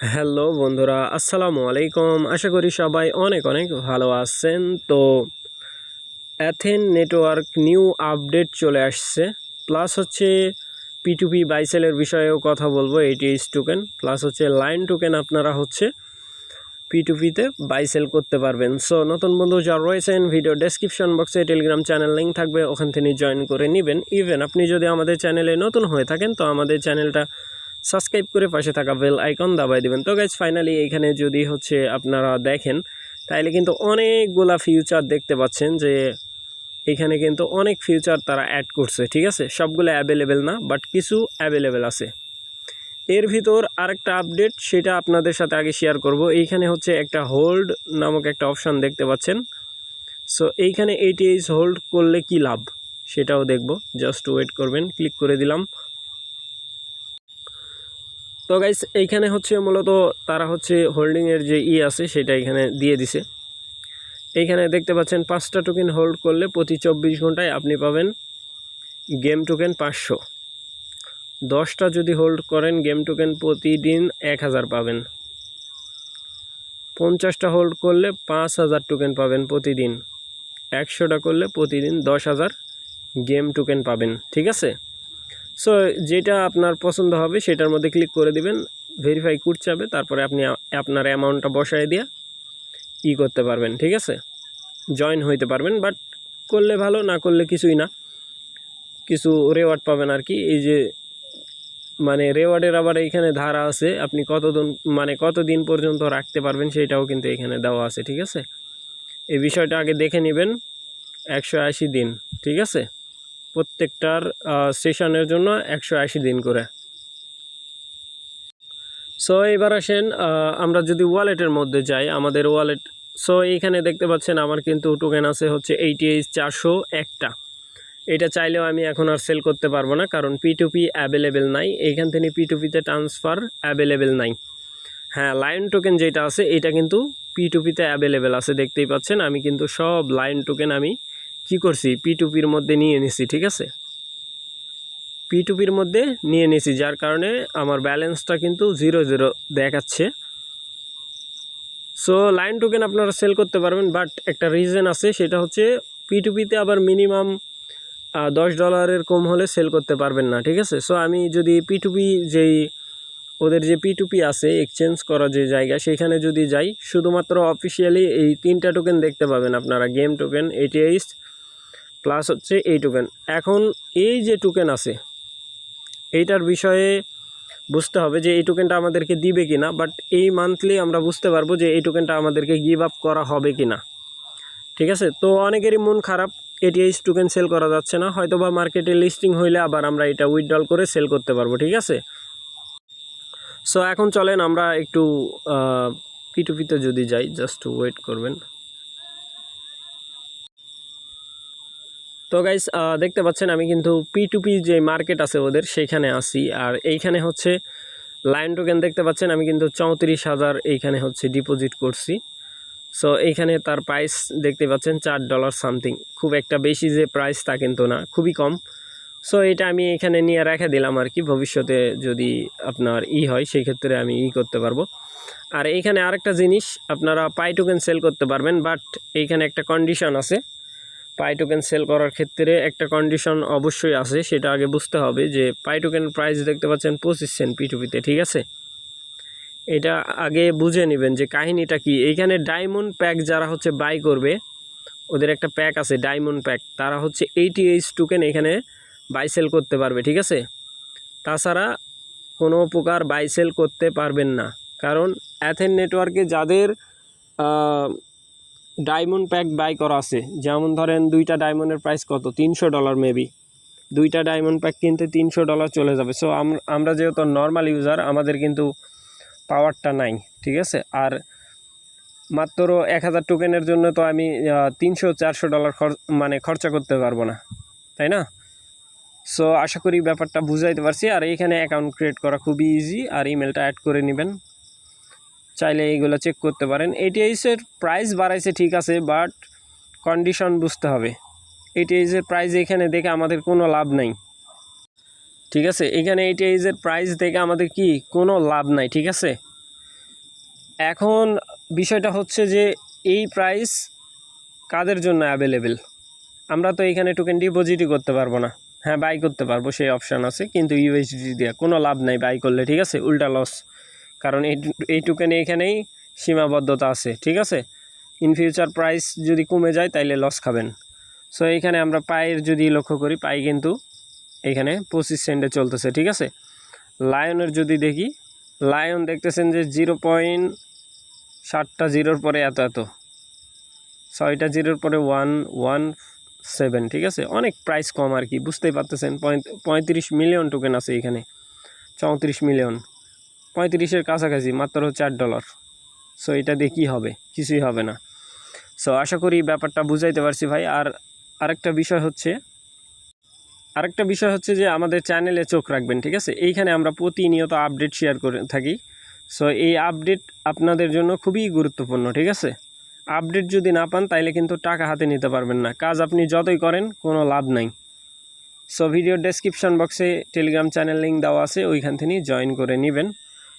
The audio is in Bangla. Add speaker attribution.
Speaker 1: হ্যালো বন্ধুরা, আসসালামু আলাইকুম। আশা করি সবাই অনেক অনেক ভালো আছেন। তো অ্যাথেন নেটওয়ার্ক নিউ আপডেট চলে আসছে। প্লাস হচ্ছে পিটুপি বাইসেলের বিষয়েও কথা বলব এইটিএইচ টোকেন প্লাস হচ্ছে লাইন টোকেন আপনারা হচ্ছে পিটুপিতে বাইসেল করতে পারবেন। সো নতুন বন্ধু যারা রয়েছেন ভিডিও ডেসক্রিপশন বক্সে টেলিগ্রাম চ্যানেল লিঙ্ক থাকবে, ওখান থেকে জয়েন করে নেবেন। ইভেন আপনি যদি আমাদের চ্যানেলে নতুন হয়ে থাকেন, তো আমাদের চ্যানেলটা সাবস্ক্রাইব করে পাশে থাকা বেল আইকন দাবাই দেবেন। তো গাইজ ফাইনালি এখানে যদি হচ্ছে আপনারা দেখেন তাহলে কিন্তু অনেকগুলা ফিউচার দেখতে পাচ্ছেন যে এখানে কিন্তু অনেক ফিউচার তারা অ্যাড করছে, ঠিক আছে? সবগুলো অ্যাভেলেবেল না বাট কিছু অ্যাভেলেবেল আছে। এর ভিতর আরেকটা আপডেট সেটা আপনাদের সাথে আগে শেয়ার করব। এইখানে হচ্ছে একটা হোল্ড নামক একটা অপশান দেখতে পাচ্ছেন। সো এইখানে এইটিএইচ হোল্ড করলে কি লাভ? সেটাও দেখব। জাস্ট ওয়েট করবেন ক্লিক করে দিলাম। তো গাইস এইখানে হচ্ছে মূলত তারা হচ্ছে হোল্ডিংয়ের যে ই আছে, সেটা এখানে দিয়ে দিছে। এইখানে দেখতে পাচ্ছেন, পাঁচটা টোকেন হোল্ড করলে প্রতি চব্বিশ ঘন্টায় আপনি পাবেন গেম টোকেন পাঁচশো। দশটা যদি হোল্ড করেন গেম টোকেন প্রতিদিন এক হাজার পাবেন। পঞ্চাশটা হোল্ড করলে পাঁচ হাজার টোকেন পাবেন প্রতিদিন। একশোটা করলে প্রতিদিন দশ হাজার গেম টোকেন পাবেন, ঠিক আছে? সো যেটা আপনার পছন্দ হবে, সেটার মধ্যে ক্লিক করে দিবেন ভেরিফাই কোড চাবে, তারপরে আপনি আপনার অ্যামাউন্টটা বসায় দিয়ে ই করতে পারবেন, ঠিক আছে? জয়েন হইতে পারবেন বাট করলে ভালো, না করলে কিছুই না। কিছু রেওয়ার্ড পাবেন আর কি, এই যে মানে রেওয়ার্ডের আবার এইখানে ধারা আছে, আপনি কতদিন মানে কতদিন পর্যন্ত রাখতে পারবেন, সেটাও কিন্তু এখানে দেওয়া আছে, ঠিক আছে? এই বিষয়টা আগে দেখে নেবেন, একশো আশি দিন, ঠিক আছে? প্রত্যেকটার সেশনের জন্য একশো আশি দিন করে। সো এবার আসেন আমরা যদি ওয়ালেটের মধ্যে যাই, আমাদের ওয়ালেট সো এইখানে দেখতে পাচ্ছেন আমার কিন্তু টোকেন আছে হচ্ছে এইটি এইচ চারশো একটা। এটা চাইলেও আমি এখন আর সেল করতে পারব না, কারণ পি টু পি অ্যাভেলেবেল নাই। এইখান থেকে পি টু পিতে ট্রান্সফার অ্যাভেলেবেল নাই। হ্যাঁ লাইন টোকেন যেটা আছে, এটা কিন্তু পি টু পিতে অ্যাভেলেবেল আছে, দেখতেই পাচ্ছেন। আমি কিন্তু সব লাইন টোকেন আমি কি করছি? পি টু পির মধ্যে নিয়ে নিছি, ঠিক আছে? পি টু পির মধ্যে নিয়ে নিছি, যার কারণে আমার ব্যালেন্সটা কিন্তু জিরো জিরো দেখাচ্ছে। সো লাইন টোকেন আপনারা সেল করতে পারবেন বাট একটা রিজন আছে, সেটা হচ্ছে পি টু পিতে আবার মিনিমাম দশ ডলারের কম হলে সেল করতে পারবেন না, ঠিক আছে? সো আমি যদি পি টু পি যেই, ওদের যে পি টু পি আছে এক্সচেঞ্জ করা যে জায়গা, সেখানে যদি যাই, শুধুমাত্র অফিসিয়ালি এই তিনটা টোকেন দেখতে পাবেন আপনারা গেম টোকেন এটিএইচ প্লাস হচ্ছে এই টোকেন এখন এই যে টোকেন আছে, এইটার বিষয়ে বুঝতে হবে যে এই টোকেনটা আমাদেরকে দিবে কি না বাট এই মান্থলি আমরা বুঝতে পারব যে এই টোকেনটা আমাদেরকে গিভ আপ করা হবে কি না ঠিক আছে? তো অনেকেরই মন খারাপ এটি এটিএইচ টোকেন সেল করা যাচ্ছে না হয়তো বা মার্কেটে লিস্টিং হইলে আবার আমরা এটা উইথড্রল করে সেল করতে পারব, ঠিক আছে? সো এখন চলেন আমরা একটু পিটুপিতে যদি যাই জাস্ট ওয়েট করবেন। তো গাইস দেখতে পাচ্ছেন আমি কিন্তু পি টু পি যে মার্কেট আছে ওদের, সেইখানে আসি আর এইখানে হচ্ছে লাইন টোকেন দেখতে পাচ্ছেন, আমি কিন্তু চৌত্রিশ হাজার এইখানে হচ্ছে ডিপোজিট করছি। সো এইখানে তার প্রাইস দেখতে পাচ্ছেন চার ডলার সামথিং খুব একটা বেশি যে প্রাইস তা কিন্তু না, খুবই কম। সো এটা আমি এখানে নিয়ে রেখে দিলাম আর কি, ভবিষ্যতে যদি আপনার ই হয়, সেই ক্ষেত্রে আমি ই করতে পারব। আর এইখানে আরেকটা জিনিস, আপনারা পাই টোকেন সেল করতে পারবেন বাট এইখানে একটা কন্ডিশন আছে। পাই টোকেন সেল করার ক্ষেত্রে একটা কন্ডিশন অবশ্যই আছে, সেটা আগে বুঝতে হবে যে পাই টোকেন প্রাইস দেখতে পাচ্ছেন পঁচিশ সেন্ট পিটুপিতে ঠিক আছে? এটা আগে বুঝে নেবেন যে কাহিনীটা কি। এইখানে ডায়মন্ড প্যাক যারা হচ্ছে বাই করবে, ওদের একটা প্যাক আছে ডায়মন্ড প্যাক তারা হচ্ছে এইটি এইচ টোকেন এখানে বাই সেল করতে পারবে, ঠিক আছে? তাছাড়া কোনো প্রকার বাই সেল করতে পারবেন না। কারণ অ্যাথেন নেটওয়ার্কে যাদের ডায়মন্ড প্যাক বাই করা আছে। যেমন ধরেন দুইটা ডায়মন্ডের প্রাইস কত? তিনশো ডলার মেবি দুইটা ডায়মন্ড প্যাক কিনতে তিনশো ডলার চলে যাবে। সো আমরা যেহেতু নর্মাল ইউজার আমাদের কিন্তু পাওয়ারটা নাই, ঠিক আছে? আর মাত্র এক হাজার টোকেনের জন্য তো আমি তিনশো চারশো ডলার মানে খরচা করতে পারব না, তাই না? সো আশা করি ব্যাপারটা বুঝাইতে পারছি। আর এইখানে অ্যাকাউন্ট ক্রিয়েট করা খুবই ইজি আর ইমেলটা অ্যাড করে নেবেন। চাইলে এইগুলো চেক করতে পারেন। এটিএইচের প্রাইস বাড়াইছে ঠিক আছে বাট কন্ডিশন বুঝতে হবে। এটিএইচের প্রাইস এখানে দেখে আমাদের কোনো লাভ নাই। ঠিক আছে, এখানে এটিএইচের প্রাইস দেখে আমাদের কি? কোনো লাভ নাই, ঠিক আছে? এখন বিষয়টা হচ্ছে যে এই প্রাইস কাদের জন্য অ্যাভেলেবেল আমরা তো এখানে টোকেন ডিপোজিটই করতে পারব না। হ্যাঁ বাই করতে পারব, সেই অপশান আছে, কিন্তু ইউএসডি দিয়ে কোনো লাভ নাই বাই করলে, ঠিক আছে? উল্টা লস কারণ এই টোকেনে এখানেই সীমাবদ্ধতা আছে, ঠিক আছে? ইন ফিউচার প্রাইস যদি কমে যায়, তাইলে লস খাবেন। সো এইখানে আমরা পায়ের যদি লক্ষ্য করি, পাই কিন্তু এখানে পঁচিশ সেন্টে চলতেছে, ঠিক আছে? লায়নের যদি দেখি লায়ন দেখতেছেন যে জিরো পয়েন্ট ষাটটা জিরোর পরে এত এত। ছয়টা জিরোর পরে ওয়ান ওয়ান সেভেন ঠিক আছে? অনেক প্রাইস কম আর কি, বুঝতেই পারতেছেন? পঁয়ত- পঁয়ত্রিশ মিলিয়ন টোকেন আছে এখানে। চৌত্রিশ মিলিয়ন পঁয়ত্রিশের কাছাকাছি, মাত্র চার ডলার সো এটা দিয়ে কী হবে? কিছুই হবে না। সো আশা করি ব্যাপারটা বুঝাইতে পারছি ভাই। আর আরেকটা বিষয় হচ্ছে, আরেকটা বিষয় হচ্ছে যে আমাদের চ্যানেলে চোখ রাখবেন, ঠিক আছে? এইখানে আমরা প্রতিনিয়ত আপডেট শেয়ার করে থাকি। সো এই আপডেট আপনাদের জন্য খুবই গুরুত্বপূর্ণ, ঠিক আছে? আপডেট যদি না পান, তাইলে কিন্তু টাকা হাতে নিতে পারবেন না। কাজ আপনি যতই করেন, কোনো লাভ নাই। সো ভিডিও ডেসক্রিপশন বক্সে টেলিগ্রাম চ্যানেল লিঙ্ক দেওয়া আছে, ওইখান থেকে জয়েন করে নেবেন।